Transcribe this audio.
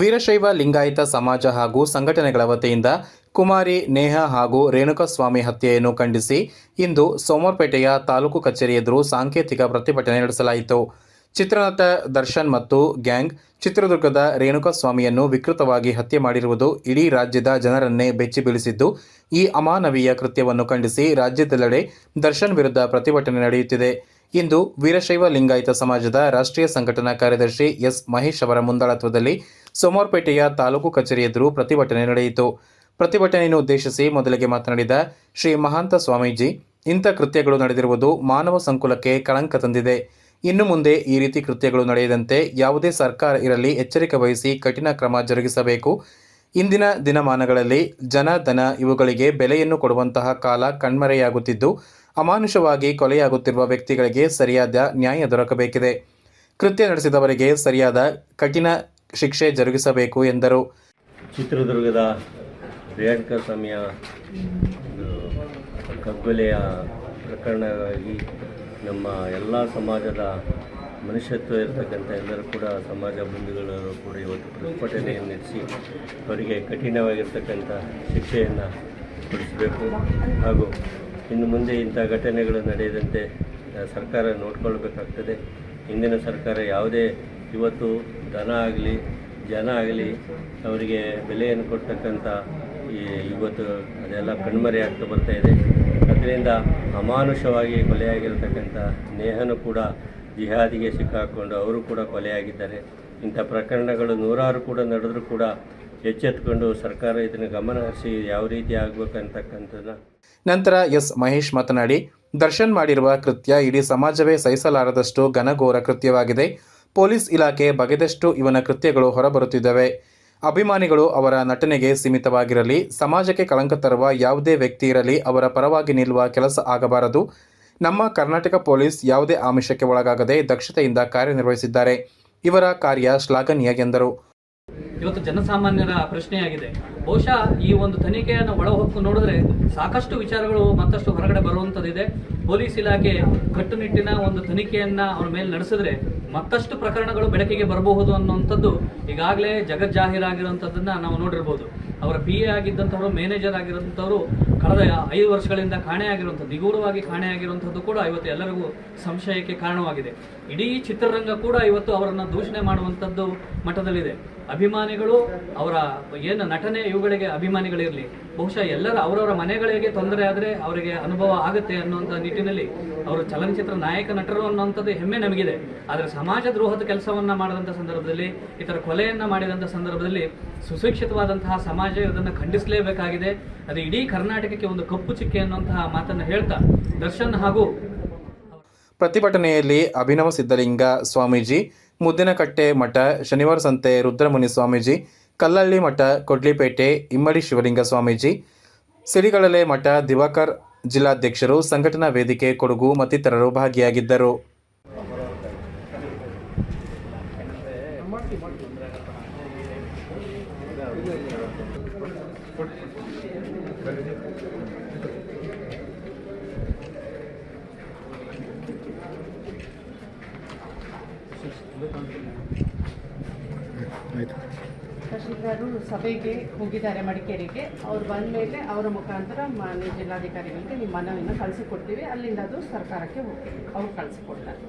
ವೀರಶೈವ ಲಿಂಗಾಯತ ಸಮಾಜ ಹಾಗೂ ಸಂಘಟನೆಗಳ ವತಿಯಿಂದ ಕುಮಾರಿ ನೇಹ ಹಾಗೂ ರೇಣುಕಸ್ವಾಮಿ ಹತ್ಯೆಯನ್ನು ಖಂಡಿಸಿ ಇಂದು ಸೋಮರ್ಪೇಟೆಯ ತಾಲೂಕು ಕಚೇರಿ ಎದುರು ಸಾಂಕೇತಿಕ ಪ್ರತಿಭಟನೆ ನಡೆಸಲಾಯಿತು. ಚಿತ್ರನಟ ದರ್ಶನ್ ಮತ್ತು ಗ್ಯಾಂಗ್ ಚಿತ್ರದುರ್ಗದ ರೇಣುಕಸ್ವಾಮಿಯನ್ನು ವಿಕೃತವಾಗಿ ಹತ್ಯೆ ಮಾಡಿರುವುದು ಇಡೀ ರಾಜ್ಯದ ಜನರನ್ನೇ ಬೆಚ್ಚಿ ಬೀಳಿಸಿದ್ದು, ಈ ಅಮಾನವೀಯ ಕೃತ್ಯವನ್ನು ಖಂಡಿಸಿ ರಾಜ್ಯದೆಲ್ಲೆಡೆ ದರ್ಶನ್ ವಿರುದ್ಧ ಪ್ರತಿಭಟನೆ ನಡೆಯುತ್ತಿದೆ. ಇಂದು ವೀರಶೈವ ಲಿಂಗಾಯತ ಸಮಾಜದ ರಾಷ್ಟ್ರೀಯ ಸಂಘಟನಾ ಕಾರ್ಯದರ್ಶಿ ಎಸ್ ಮಹೇಶ್ ಅವರ ಮುಂದಾಳತ್ವದಲ್ಲಿ ಸೋಮವಾರಪೇಟೆಯ ತಾಲೂಕು ಕಚೇರಿ ಎದುರು ಪ್ರತಿಭಟನೆ ನಡೆಯಿತು. ಪ್ರತಿಭಟನೆಯನ್ನು ಉದ್ದೇಶಿಸಿ ಮೊದಲಿಗೆ ಮಾತನಾಡಿದ ಶ್ರೀ ಮಹಾಂತ ಸ್ವಾಮೀಜಿ, ಇಂಥ ಕೃತ್ಯಗಳು ನಡೆದಿರುವುದು ಮಾನವ ಸಂಕುಲಕ್ಕೆ ಕಳಂಕ ತಂದಿದೆ. ಇನ್ನು ಮುಂದೆ ಈ ರೀತಿ ಕೃತ್ಯಗಳು ನಡೆಯದಂತೆ ಯಾವುದೇ ಸರ್ಕಾರ ಇರಲಿ ಎಚ್ಚರಿಕೆ ವಹಿಸಿ ಕಠಿಣ ಕ್ರಮ ಜರುಗಿಸಬೇಕು. ಇಂದಿನ ದಿನಮಾನಗಳಲ್ಲಿ ಜನ, ಧನ ಇವುಗಳಿಗೆ ಬೆಲೆಯನ್ನು ಕೊಡುವಂತಹ ಕಾಲ ಕಣ್ಮರೆಯಾಗುತ್ತಿದ್ದು, ಅಮಾನುಷವಾಗಿ ಕೊಲೆಯಾಗುತ್ತಿರುವ ವ್ಯಕ್ತಿಗಳಿಗೆ ಸರಿಯಾದ ನ್ಯಾಯ ದೊರಕಬೇಕಿದೆ. ಕೃತ್ಯ ನಡೆಸಿದವರಿಗೆ ಸರಿಯಾದ ಕಠಿಣ ಶಿಕ್ಷೆ ಜರುಗಿಸಬೇಕು ಎಂದರು. ಚಿತ್ರದುರ್ಗದ ಪ್ರಿಯಾಂಕ ಸಮಯ ಕಗ್ಗೊಲೆಯ ಪ್ರಕರಣವಾಗಿ ನಮ್ಮ ಎಲ್ಲ ಸಮಾಜದ ಮನುಷ್ಯತ್ವ ಇರತಕ್ಕಂಥ ಎಲ್ಲರೂ ಕೂಡ ಸಮಾಜ ಬಂಧುಗಳು ಕೂಡ ಇವತ್ತು ಪ್ರತಿಭಟನೆಯನ್ನು ನಡೆಸಿ ಅವರಿಗೆ ಕಠಿಣವಾಗಿರ್ತಕ್ಕಂಥ ಶಿಕ್ಷೆಯನ್ನು ಕೊಡಿಸಬೇಕು. ಹಾಗೂ ಇನ್ನು ಮುಂದೆ ಇಂಥ ಘಟನೆಗಳು ನಡೆಯದಂತೆ ಸರ್ಕಾರ ನೋಡ್ಕೊಳ್ಬೇಕಾಗ್ತದೆ. ಹಿಂದಿನ ಸರ್ಕಾರ ಯಾವುದೇ ಇವತ್ತು ದನ ಆಗಲಿ, ಜನ ಆಗಲಿ ಅವರಿಗೆ ಬೆಲೆಯನ್ನು ಕೊಡ್ತಕ್ಕಂಥ ಈ ಇವತ್ತು ಅದೆಲ್ಲ ಕಣ್ಮರೆ ಆಗ್ತಾ ಬರ್ತಾ ಇದೆ. ಅದರಿಂದ ಅಮಾನುಷವಾಗಿ ಕೊಲೆಯಾಗಿರ್ತಕ್ಕಂಥ ನೇಹನೂ ಕೂಡ ಜಿಹಾದಿಗೆ ಸಿಕ್ಕಾಕೊಂಡು ಅವರು ಕೂಡ ಕೊಲೆಯಾಗಿದ್ದಾರೆ. ಇಂಥ ಪ್ರಕರಣಗಳು ನೂರಾರು ಕೂಡ ನಡೆದರೂ ಕೂಡ ಎಚ್ಚೆತ್ತುಕೊಂಡು ಸರ್ಕಾರ ಇದನ್ನು ಗಮನ ಹರಿಸಿ ಯಾವ ರೀತಿ ಆಗಬೇಕಂತಕ್ಕಂಥದ್ದನ್ನ ನಂತರ ಎಸ್ ಮಹೇಶ್ ಮಾತನಾಡಿ, ದರ್ಶನ್ ಮಾಡಿರುವ ಕೃತ್ಯ ಇಡೀ ಸಮಾಜವೇ ಸಹಿಸಲಾರದಷ್ಟು ಘನಘೋರ ಕೃತ್ಯವಾಗಿದೆ. ಪೊಲೀಸ್ ಇಲಾಖೆ ಬಗೆದಷ್ಟು ಇವನ ಕೃತ್ಯಗಳು ಹೊರಬರುತ್ತಿದ್ದಾವೆ. ಅಭಿಮಾನಿಗಳು ಅವರ ನಟನೆಗೆ ಸೀಮಿತವಾಗಿರಲಿ, ಸಮಾಜಕ್ಕೆ ಕಳಂಕ ತರುವ ಯಾವುದೇ ವ್ಯಕ್ತಿ ಇರಲಿ ಅವರ ಪರವಾಗಿ ನಿಲ್ಲುವ ಕೆಲಸ ಆಗಬಾರದು. ನಮ್ಮ ಕರ್ನಾಟಕ ಪೊಲೀಸ್ ಯಾವುದೇ ಆಮಿಷಕ್ಕೆ ಒಳಗಾಗದೆ ದಕ್ಷತೆಯಿಂದ ಕಾರ್ಯನಿರ್ವಹಿಸಿದ್ದಾರೆ. ಇವರ ಕಾರ್ಯ ಶ್ಲಾಘನೀಯ ಎಂದರು. ಇವತ್ತು ಜನಸಾಮಾನ್ಯರ ಪ್ರಶ್ನೆಯಾಗಿದೆ. ಬಹುಶಃ ಈ ಒಂದು ತನಿಖೆಯನ್ನು ಒಳ ಹೊಕ್ಕು ನೋಡಿದ್ರೆ ಸಾಕಷ್ಟು ವಿಚಾರಗಳು ಮತ್ತಷ್ಟು ಹೊರಗಡೆ ಬರುವಂಥದ್ದಿದೆ ಪೊಲೀಸ್ ಇಲಾಖೆ ಕಟ್ಟುನಿಟ್ಟಿನ ಒಂದು ತನಿಖೆಯನ್ನ ಅವರ ಮೇಲೆ ನಡೆಸಿದ್ರೆ ಮತ್ತಷ್ಟು ಪ್ರಕರಣಗಳು ಬೆಳಕಿಗೆ ಬರಬಹುದು ಅನ್ನುವಂಥದ್ದು ಈಗಾಗಲೇ ಜಗಜ್ಜಾಹೀರಾಗಿರುವಂಥದ್ದನ್ನ ನಾವು ನೋಡಿರ್ಬೋದು. ಅವರ ಪಿ ಎ ಆಗಿದ್ದಂಥವರು ಮ್ಯಾನೇಜರ್ ಆಗಿರುವಂಥವ್ರು ಕಳೆದ ಐದು ವರ್ಷಗಳಿಂದ ಕಾಣೆಯಾಗಿರುವಂಥದ್ದು ನಿಗೂಢವಾಗಿ ಕಾಣೆಯಾಗಿರುವಂಥದ್ದು ಕೂಡ ಇವತ್ತು ಎಲ್ಲರಿಗೂ ಸಂಶಯಕ್ಕೆ ಕಾರಣವಾಗಿದೆ. ಇಡೀ ಚಿತ್ರರಂಗ ಕೂಡ ಇವತ್ತು ಅವರನ್ನು ದೂಷಣೆ ಮಾಡುವಂಥದ್ದು ಮಟ್ಟದಲ್ಲಿದೆ ಅಭಿಮಾನಿಗಳು, ಅವರ ಏನು ನಟನೆ ಇವುಗಳಿಗೆ ಅಭಿಮಾನಿಗಳಿರಲಿ, ಬಹುಶಃ ಎಲ್ಲರ ಅವರವರ ಮನೆಗಳಿಗೆ ತೊಂದರೆ ಆದರೆ ಅವರಿಗೆ ಅನುಭವ ಆಗುತ್ತೆ ಅನ್ನುವಂಥ ನಿಟ್ಟಿನಲ್ಲಿ ಅವರು ಚಲನಚಿತ್ರ ನಾಯಕ ನಟರು ಅನ್ನುವಂಥದ್ದು ಹೆಮ್ಮೆ ನಮಗಿದೆ. ಆದರೆ ಸಮಾಜ ದ್ರೋಹದ ಕೆಲಸವನ್ನು ಮಾಡಿದಂಥ ಸಂದರ್ಭದಲ್ಲಿ, ಇತರ ಕೊಲೆಯನ್ನು ಮಾಡಿದಂಥ ಸಂದರ್ಭದಲ್ಲಿ ಸುಶಿಕ್ಷಿತವಾದಂತಹ ಸಮಾಜ ಇದನ್ನು ಖಂಡಿಸಲೇಬೇಕಾಗಿದೆ. ಅದು ಇಡೀ ಕರ್ನಾಟಕಕ್ಕೆ ಒಂದು ಕಪ್ಪು ಚಿಕ್ಕೆ ಅನ್ನುವಂತಹ ಮಾತನ್ನು ಹೇಳ್ತಾ ದರ್ಶನ್ ಹಾಗೂ ಪ್ರತಿಭಟನೆಯಲ್ಲಿ ಅಭಿನವ ಸಿದ್ಧಲಿಂಗ ಸ್ವಾಮೀಜಿ ಮುದ್ದಿನಕಟ್ಟೆ ಮಠ, ಶನಿವಾರ ಸಂತೆ ರುದ್ರಮುನಿ ಸ್ವಾಮೀಜಿ, ಕಲ್ಲಳ್ಳಿ ಮಠ, ಕೊಡ್ಲಿಪೇಟೆ, ಇಮ್ಮಡಿ ಶಿವಲಿಂಗ ಸ್ವಾಮೀಜಿ ಸಿರಿಗಳಲೆ ಮಠ, ದಿವಾಕರ್ ಜಿಲ್ಲಾಧ್ಯಕ್ಷರು, ಸಂಘಟನಾ ವೇದಿಕೆ, ಕೊಡಗು ಮತ್ತಿತರರು ಭಾಗಿಯಾಗಿದ್ದರು. ತಹಶೀಲ್ದಾರರು ಸಭೆಗೆ ಹೋಗಿದ್ದಾರೆ, ಮಡಿಕೇರಿಗೆ. ಅವ್ರು ಬಂದ ಮೇಲೆ ಅವರ ಮುಖಾಂತರ ಮಾನ್ಯ ಜಿಲ್ಲಾಧಿಕಾರಿಗಳಿಗೆ ನಿಮ್ಮ ಮನವಿಯನ್ನು ಕಳಿಸಿಕೊಡ್ತೀವಿ. ಅಲ್ಲಿಂದ ಅದು ಸರ್ಕಾರಕ್ಕೆ ಹೋಗ್ತೀವಿ ಅವ್ರು ಕಳಿಸಿಕೊಡ್ತಾರೆ.